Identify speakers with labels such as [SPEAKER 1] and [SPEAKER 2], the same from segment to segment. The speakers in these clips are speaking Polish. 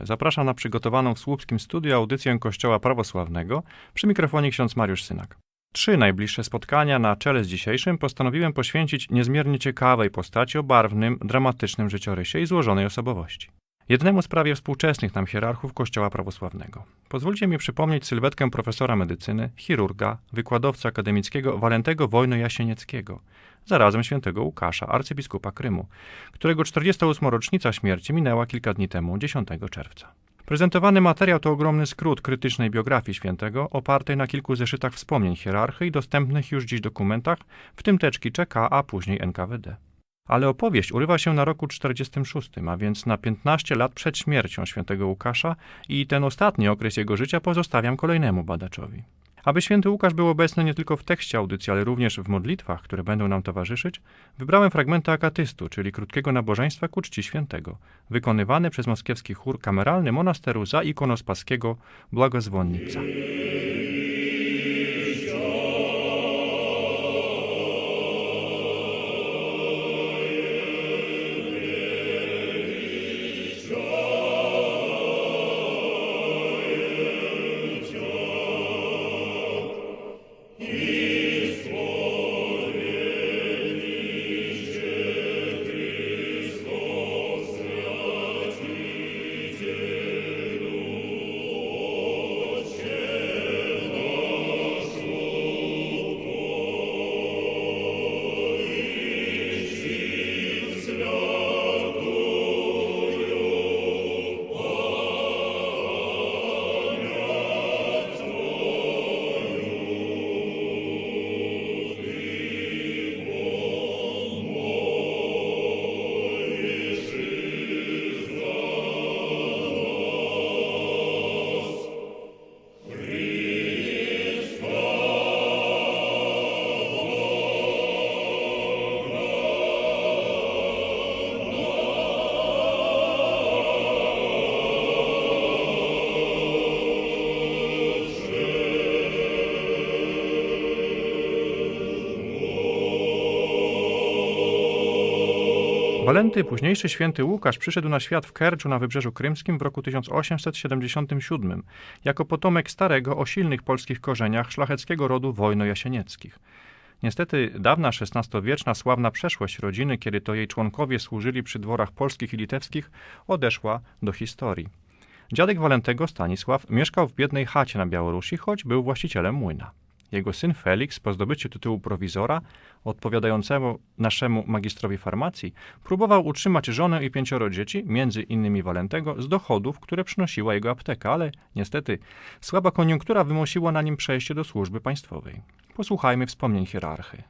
[SPEAKER 1] Zapraszam na przygotowaną w Słupskim Studiu audycję Kościoła Prawosławnego przy mikrofonie ksiądz Mariusz Synak. Trzy najbliższe spotkania na czele z dzisiejszym postanowiłem poświęcić niezmiernie ciekawej postaci o barwnym, dramatycznym życiorysie i złożonej osobowości. Jednemu z prawie współczesnych nam hierarchów Kościoła Prawosławnego. Pozwólcie mi przypomnieć sylwetkę profesora medycyny, chirurga, wykładowcy akademickiego Walentego Wojno-Jasienieckiego, zarazem świętego Łukasza, arcybiskupa Krymu, którego 48. rocznica śmierci minęła kilka dni temu, 10 czerwca. Prezentowany materiał to ogromny skrót krytycznej biografii świętego, opartej na kilku zeszytach wspomnień hierarchy i dostępnych już dziś dokumentach, w tym teczki CK, a później NKWD. Ale opowieść urywa się na roku 46, a więc na 15 lat przed śmiercią świętego Łukasza i ten ostatni okres jego życia pozostawiam kolejnemu badaczowi. Aby święty Łukasz był obecny nie tylko w tekście audycji, ale również w modlitwach, które będą nam towarzyszyć, wybrałem fragmenty akatystu, czyli krótkiego nabożeństwa ku czci świętego, wykonywane przez moskiewski chór kameralny monasteru za ikonospaskiego Błagozwonnica. Walenty, późniejszy święty Łukasz, przyszedł na świat w Kerczu na Wybrzeżu Krymskim w roku 1877 jako potomek starego o silnych polskich korzeniach szlacheckiego rodu Wojno-Jasienieckich. Niestety dawna XVI-wieczna sławna przeszłość rodziny, kiedy to jej członkowie służyli przy dworach polskich i litewskich, odeszła do historii. Dziadek Walentego, Stanisław, mieszkał w biednej chacie na Białorusi, choć był właścicielem młyna. Jego syn Felix, po zdobyciu tytułu prowizora, odpowiadającemu naszemu magistrowi farmacji, próbował utrzymać żonę i pięcioro dzieci, między innymi Walentego, z dochodów, które przynosiła jego apteka, ale niestety słaba koniunktura wymusiła na nim przejście do służby państwowej. Posłuchajmy wspomnień hierarchy.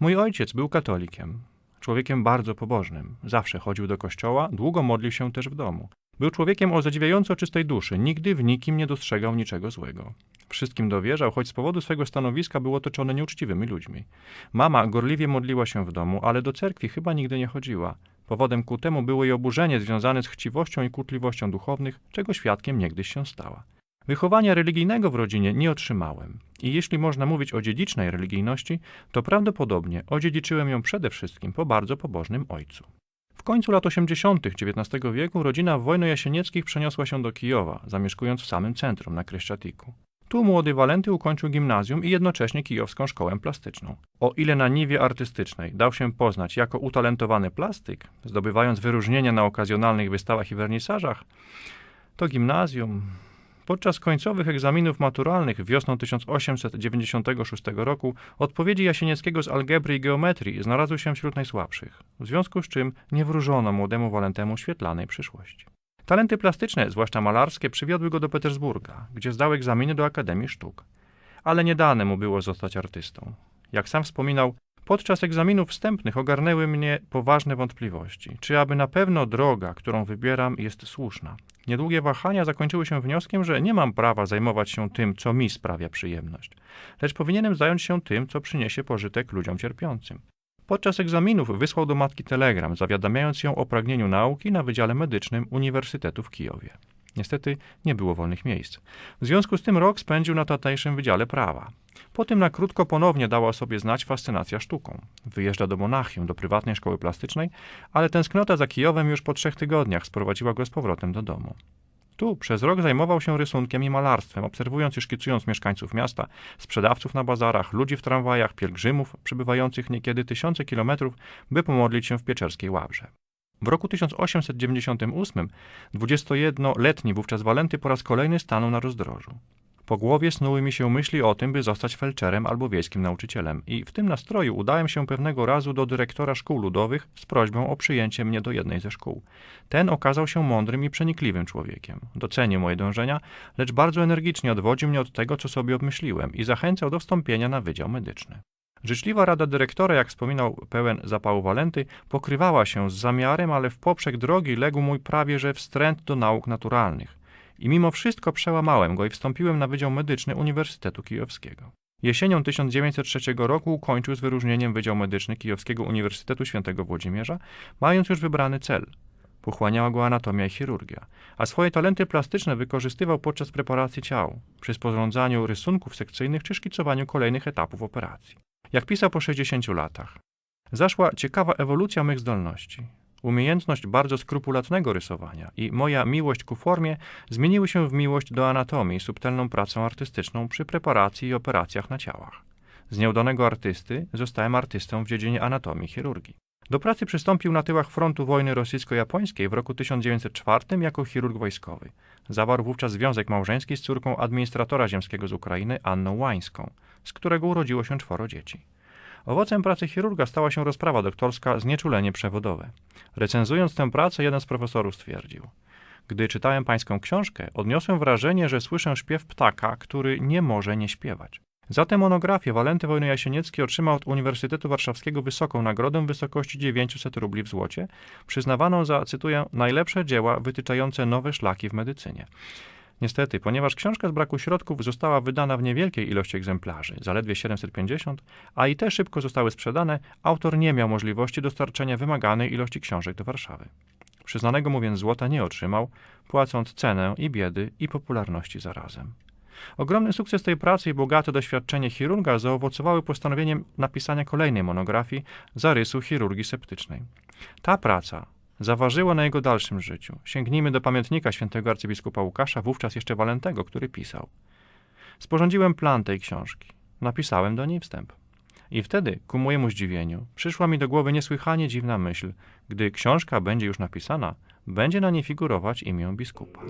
[SPEAKER 1] Mój ojciec był katolikiem, człowiekiem bardzo pobożnym. Zawsze chodził do kościoła, długo modlił się też w domu. Był człowiekiem o zadziwiająco czystej duszy, nigdy w nikim nie dostrzegał niczego złego. Wszystkim dowierzał, choć z powodu swego stanowiska był otoczony nieuczciwymi ludźmi. Mama gorliwie modliła się w domu, ale do cerkwi chyba nigdy nie chodziła. Powodem ku temu było jej oburzenie związane z chciwością i kłótliwością duchownych, czego świadkiem niegdyś się stała. Wychowania religijnego w rodzinie nie otrzymałem. I jeśli można mówić o dziedzicznej religijności, to prawdopodobnie odziedziczyłem ją przede wszystkim po bardzo pobożnym ojcu. Końcu lat 80. XIX wieku rodzina Wojno-Jasienieckich przeniosła się do Kijowa, zamieszkując w samym centrum, na Kryszczatiku. Tu młody Walenty ukończył gimnazjum i jednocześnie kijowską szkołę plastyczną. O ile na niwie artystycznej dał się poznać jako utalentowany plastyk, zdobywając wyróżnienia na okazjonalnych wystawach i wernisażach, to gimnazjum, Podczas końcowych egzaminów maturalnych wiosną 1896 roku odpowiedzi Jasienieckiego z algebry i geometrii znalazły się wśród najsłabszych, w związku z czym nie wróżono młodemu Walentemu świetlanej przyszłości. Talenty plastyczne, zwłaszcza malarskie, przywiodły go do Petersburga, gdzie zdał egzaminy do Akademii Sztuk. Ale nie dane mu było zostać artystą. Jak sam wspominał, podczas egzaminów wstępnych ogarnęły mnie poważne wątpliwości, czy aby na pewno droga, którą wybieram, jest słuszna. Niedługie wahania zakończyły się wnioskiem, że nie mam prawa zajmować się tym, co mi sprawia przyjemność, lecz powinienem zająć się tym, co przyniesie pożytek ludziom cierpiącym. Podczas egzaminów wysłał do matki telegram, zawiadamiając ją o pragnieniu nauki na Wydziale Medycznym Uniwersytetu w Kijowie. Niestety nie było wolnych miejsc. W związku z tym rok spędził na tatejszym Wydziale Prawa. Potem na krótko ponownie dała sobie znać fascynacja sztuką. Wyjeżdża do Monachium, do prywatnej szkoły plastycznej, ale tęsknota za Kijowem już po trzech tygodniach sprowadziła go z powrotem do domu. Tu przez rok zajmował się rysunkiem i malarstwem, obserwując i szkicując mieszkańców miasta, sprzedawców na bazarach, ludzi w tramwajach, pielgrzymów, przybywających niekiedy tysiące kilometrów, by pomodlić się w pieczerskiej ławrze. W roku 1898 21-letni wówczas Walenty po raz kolejny stanął na rozdrożu. Po głowie snuły mi się myśli o tym, by zostać felczerem albo wiejskim nauczycielem i w tym nastroju udałem się pewnego razu do dyrektora szkół ludowych z prośbą o przyjęcie mnie do jednej ze szkół. Ten okazał się mądrym i przenikliwym człowiekiem. Docenił moje dążenia, lecz bardzo energicznie odwodził mnie od tego, co sobie obmyśliłem i zachęcał do wstąpienia na wydział medyczny. Życzliwa rada dyrektora, jak wspominał pełen zapału Walenty, pokrywała się z zamiarem, ale w poprzek drogi legł mój prawie że wstręt do nauk naturalnych. I mimo wszystko przełamałem go i wstąpiłem na Wydział Medyczny Uniwersytetu Kijowskiego. Jesienią 1903 roku ukończył z wyróżnieniem Wydział Medyczny Kijowskiego Uniwersytetu Świętego Włodzimierza, mając już wybrany cel. Pochłaniała go anatomia i chirurgia, a swoje talenty plastyczne wykorzystywał podczas preparacji ciał, przy sporządzaniu rysunków sekcyjnych czy szkicowaniu kolejnych etapów operacji. Jak pisał po 60 latach, zaszła ciekawa ewolucja mych zdolności. Umiejętność bardzo skrupulatnego rysowania i moja miłość ku formie zmieniły się w miłość do anatomii, subtelną pracą artystyczną przy preparacji i operacjach na ciałach. Z nieudanego artysty zostałem artystą w dziedzinie anatomii chirurgii. Do pracy przystąpił na tyłach frontu wojny rosyjsko-japońskiej w roku 1904 jako chirurg wojskowy. Zawarł wówczas związek małżeński z córką administratora ziemskiego z Ukrainy, Anną Łańską, z którego urodziło się czworo dzieci. Owocem pracy chirurga stała się rozprawa doktorska Znieczulenie przewodowe. Recenzując tę pracę, jeden z profesorów stwierdził: Gdy czytałem pańską książkę, odniosłem wrażenie, że słyszę śpiew ptaka, który nie może nie śpiewać. Za tę monografię Walenty Wojny Jasieniecki otrzymał od Uniwersytetu Warszawskiego wysoką nagrodę w wysokości 900 rubli w złocie, przyznawaną za, cytuję, najlepsze dzieła wytyczające nowe szlaki w medycynie. Niestety, ponieważ książka z braku środków została wydana w niewielkiej ilości egzemplarzy, zaledwie 750, a i te szybko zostały sprzedane, autor nie miał możliwości dostarczenia wymaganej ilości książek do Warszawy. Przyznanego mu więc złota nie otrzymał, płacąc cenę i biedy, i popularności zarazem. Ogromny sukces tej pracy i bogate doświadczenie chirurga zaowocowały postanowieniem napisania kolejnej monografii zarysu chirurgii septycznej. Ta praca zaważyło na jego dalszym życiu. Sięgnijmy do pamiętnika świętego arcybiskupa Łukasza, wówczas jeszcze Walentego, który pisał. Sporządziłem plan tej książki. Napisałem do niej wstęp. I wtedy, ku mojemu zdziwieniu, przyszła mi do głowy niesłychanie dziwna myśl. Gdy książka będzie już napisana, będzie na niej figurować imię biskupa.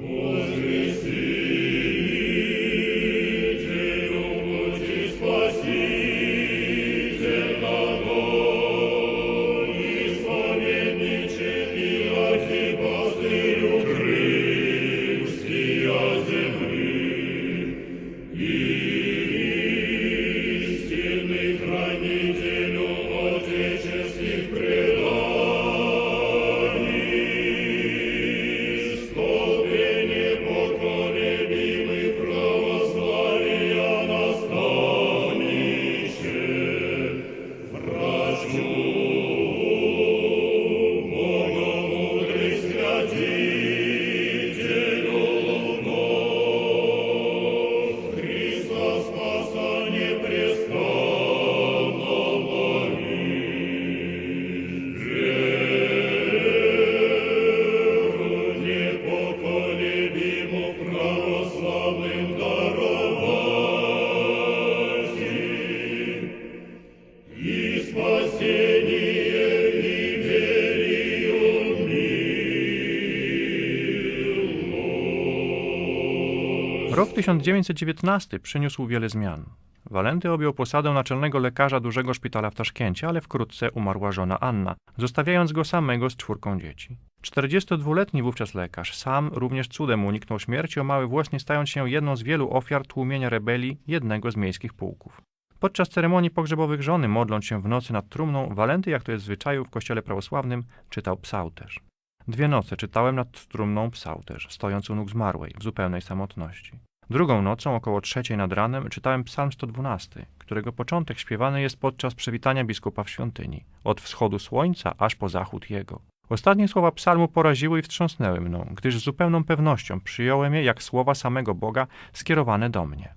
[SPEAKER 1] 1919 przyniósł wiele zmian. Walenty objął posadę naczelnego lekarza dużego szpitala w Taszkencie, ale wkrótce umarła żona Anna, zostawiając go samego z czwórką dzieci. 42-letni wówczas lekarz sam również cudem uniknął śmierci o mały włos, nie stając się jedną z wielu ofiar tłumienia rebelii jednego z miejskich pułków. Podczas ceremonii pogrzebowych żony, modląc się w nocy nad trumną, Walenty, jak to jest w zwyczaju w kościele prawosławnym, czytał psałterz. Dwie noce czytałem nad trumną psałterz, stojąc u nóg zmarłej, w zupełnej samotności. Drugą nocą, około trzeciej nad ranem, czytałem psalm 112, którego początek śpiewany jest podczas przywitania biskupa w świątyni, od wschodu słońca aż po zachód jego. Ostatnie słowa psalmu poraziły i wstrząsnęły mną, gdyż z zupełną pewnością przyjąłem je jak słowa samego Boga skierowane do mnie.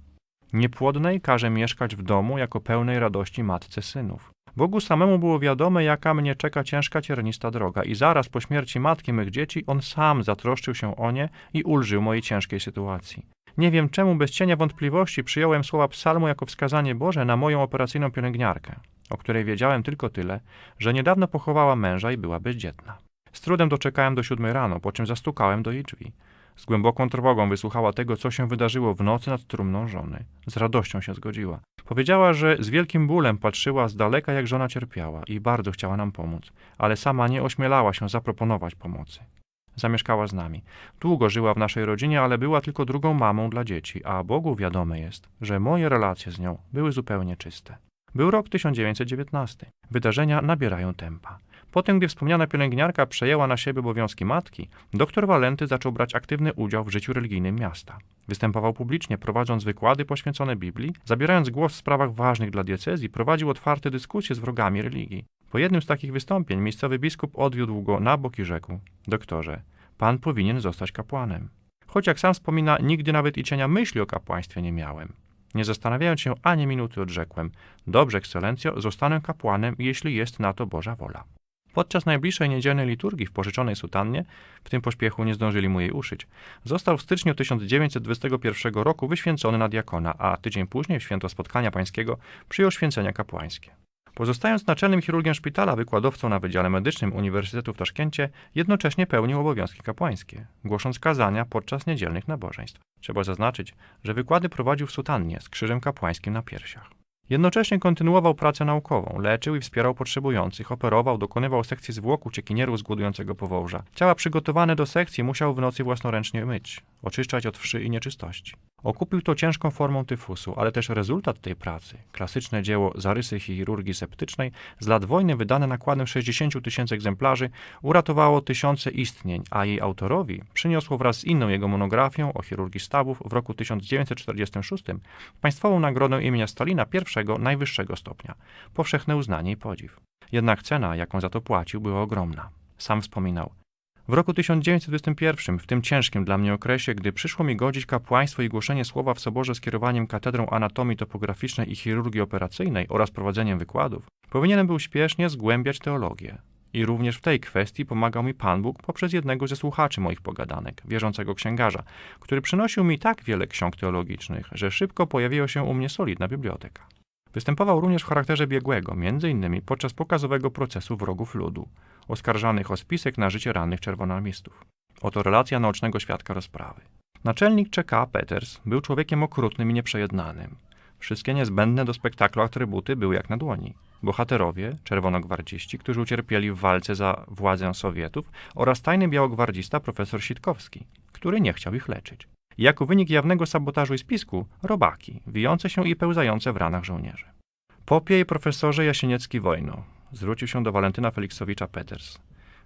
[SPEAKER 1] Niepłodnej każe mieszkać w domu jako pełnej radości matce synów. Bogu samemu było wiadome, jaka mnie czeka ciężka ciernista droga i zaraz po śmierci matki mych dzieci on sam zatroszczył się o nie i ulżył mojej ciężkiej sytuacji. Nie wiem czemu bez cienia wątpliwości przyjąłem słowa psalmu jako wskazanie Boże na moją operacyjną pielęgniarkę, o której wiedziałem tylko tyle, że niedawno pochowała męża i była bezdzietna. Z trudem doczekałem do siódmej rano, po czym zastukałem do jej drzwi. Z głęboką trwogą wysłuchała tego, co się wydarzyło w nocy nad trumną żony. Z radością się zgodziła. Powiedziała, że z wielkim bólem patrzyła z daleka, jak żona cierpiała i bardzo chciała nam pomóc, ale sama nie ośmielała się zaproponować pomocy. Zamieszkała z nami. Długo żyła w naszej rodzinie, ale była tylko drugą mamą dla dzieci, a Bogu wiadome jest, że moje relacje z nią były zupełnie czyste. Był rok 1919. Wydarzenia nabierają tempa. Potem, gdy wspomniana pielęgniarka przejęła na siebie obowiązki matki, dr Walenty zaczął brać aktywny udział w życiu religijnym miasta. Występował publicznie, prowadząc wykłady poświęcone Biblii, zabierając głos w sprawach ważnych dla diecezji, prowadził otwarte dyskusje z wrogami religii. Po jednym z takich wystąpień miejscowy biskup odwiódł go na bok i rzekł: Doktorze, pan powinien zostać kapłanem. Choć jak sam wspomina, nigdy nawet i cienia myśli o kapłaństwie nie miałem. Nie zastanawiając się ani minuty, odrzekłem: Dobrze, ekscelencjo, zostanę kapłanem, jeśli jest na to Boża wola. Podczas najbliższej niedzielnej liturgii w pożyczonej sutannie, w tym pośpiechu nie zdążyli mu jej uszyć, został w styczniu 1921 roku wyświęcony na diakona, a tydzień później, w święto spotkania pańskiego, przyjął święcenia kapłańskie. Pozostając naczelnym chirurgiem szpitala, wykładowcą na Wydziale Medycznym Uniwersytetu w Taszkencie, jednocześnie pełnił obowiązki kapłańskie, głosząc kazania podczas niedzielnych nabożeństw. Trzeba zaznaczyć, że wykłady prowadził w sutannie z krzyżem kapłańskim na piersiach. Jednocześnie kontynuował pracę naukową, leczył i wspierał potrzebujących, operował, dokonywał sekcji zwłok uciekinierów z głodującego powołża. Ciała przygotowane do sekcji musiał w nocy własnoręcznie myć, oczyszczać od wszy i nieczystości. Okupił to ciężką formą tyfusu, ale też rezultat tej pracy, klasyczne dzieło Zarysy chirurgii septycznej, z lat wojny wydane nakładem 60 tysięcy egzemplarzy, uratowało tysiące istnień, a jej autorowi przyniosło wraz z inną jego monografią o chirurgii stawów w roku 1946 państwową nagrodę imienia Stalina najwyższego stopnia, powszechne uznanie i podziw. Jednak cena, jaką za to płacił, była ogromna. Sam wspominał, w roku 1921, w tym ciężkim dla mnie okresie, gdy przyszło mi godzić kapłaństwo i głoszenie słowa w soborze z kierowaniem katedrą anatomii topograficznej i chirurgii operacyjnej oraz prowadzeniem wykładów, powinienem był śpiesznie zgłębiać teologię. I również w tej kwestii pomagał mi Pan Bóg poprzez jednego ze słuchaczy moich pogadanek, wierzącego księgarza, który przynosił mi tak wiele ksiąg teologicznych, że szybko pojawiła się u mnie solidna biblioteka. Występował również w charakterze biegłego, m.in. podczas pokazowego procesu wrogów ludu, oskarżanych o spisek na życie rannych czerwonoarmistów. Oto relacja naocznego świadka rozprawy. Naczelnik CK Peters był człowiekiem okrutnym i nieprzejednanym. Wszystkie niezbędne do spektaklu atrybuty były jak na dłoni. Bohaterowie, czerwonogwardziści, którzy ucierpieli w walce za władzę Sowietów oraz tajny białogwardzista profesor Sitkowski, który nie chciał ich leczyć. Jako wynik jawnego sabotażu i spisku, robaki, wijące się i pełzające w ranach żołnierzy. Popie i profesorze Jasieniecki Wojno, zwrócił się do Walentyna Feliksowicza Peters.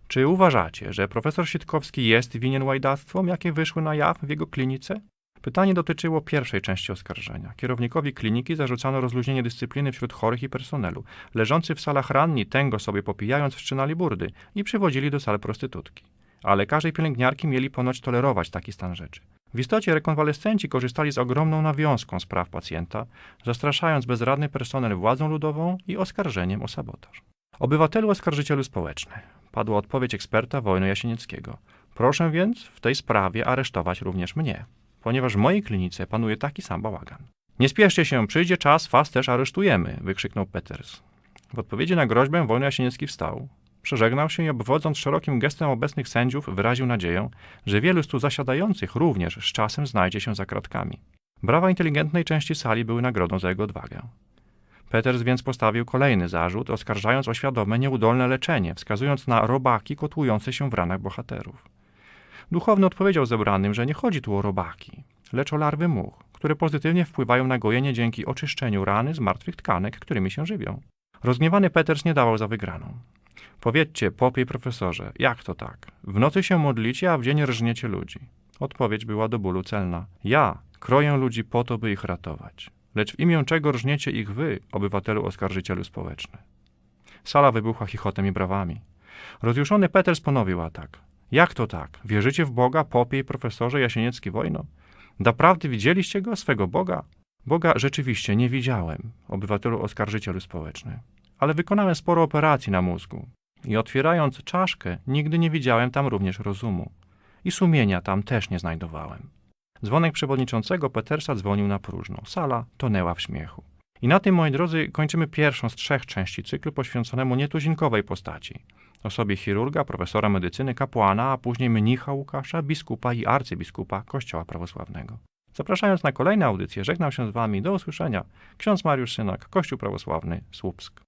[SPEAKER 1] Czy uważacie, że profesor Sitkowski jest winien łajdactwom, jakie wyszły na jaw w jego klinice? Pytanie dotyczyło pierwszej części oskarżenia. Kierownikowi kliniki zarzucano rozluźnienie dyscypliny wśród chorych i personelu. Leżący w salach ranni, tęgo sobie popijając, wszczynali burdy i przywodzili do sal prostytutki. A lekarze i pielęgniarki mieli ponoć tolerować taki stan rzeczy. W istocie rekonwalescenci korzystali z ogromną nawiązką spraw pacjenta, zastraszając bezradny personel władzą ludową i oskarżeniem o sabotaż. Obywatelu oskarżycielu społeczny. Padła odpowiedź eksperta Wojny Jasienieckiego. Proszę więc w tej sprawie aresztować również mnie, ponieważ w mojej klinice panuje taki sam bałagan. Nie spieszcie się, przyjdzie czas, was też aresztujemy, wykrzyknął Peters. W odpowiedzi na groźbę Wojny Jasieniecki wstał, Przeżegnał się i obwodząc szerokim gestem obecnych sędziów, wyraził nadzieję, że wielu z tu zasiadających również z czasem znajdzie się za kratkami. Brawa inteligentnej części sali były nagrodą za jego odwagę. Peters więc postawił kolejny zarzut, oskarżając o świadome nieudolne leczenie, wskazując na robaki kotłujące się w ranach bohaterów. Duchowny odpowiedział zebranym, że nie chodzi tu o robaki, lecz o larwy much, które pozytywnie wpływają na gojenie dzięki oczyszczeniu rany z martwych tkanek, którymi się żywią. Rozgniewany Peters nie dawał za wygraną. Powiedzcie, popie profesorze, jak to tak? W nocy się modlicie, a w dzień rżniecie ludzi. Odpowiedź była do bólu celna. Ja kroję ludzi po to, by ich ratować. Lecz w imię czego rżniecie ich wy, obywatelu oskarżycielu społeczny? Sala wybuchła chichotem i brawami. Rozjuszony Peters ponowił atak. Jak to tak? Wierzycie w Boga, popie i profesorze Jasieniecki wojno? Doprawdy widzieliście go, swego Boga? Boga rzeczywiście nie widziałem, obywatelu oskarżycielu społeczny, ale wykonałem sporo operacji na mózgu i otwierając czaszkę, nigdy nie widziałem tam również rozumu. I sumienia tam też nie znajdowałem. Dzwonek przewodniczącego Petersa dzwonił na próżno. Sala tonęła w śmiechu. I na tym, moi drodzy, kończymy pierwszą z trzech części cyklu poświęconemu nietuzinkowej postaci. Osobie chirurga, profesora medycyny, kapłana, a później mnicha Łukasza, biskupa i arcybiskupa Kościoła Prawosławnego. Zapraszając na kolejne audycje, żegnam się z Wami. Do usłyszenia. Ksiądz Mariusz Synak, Kościół Prawosławny, Słupsk.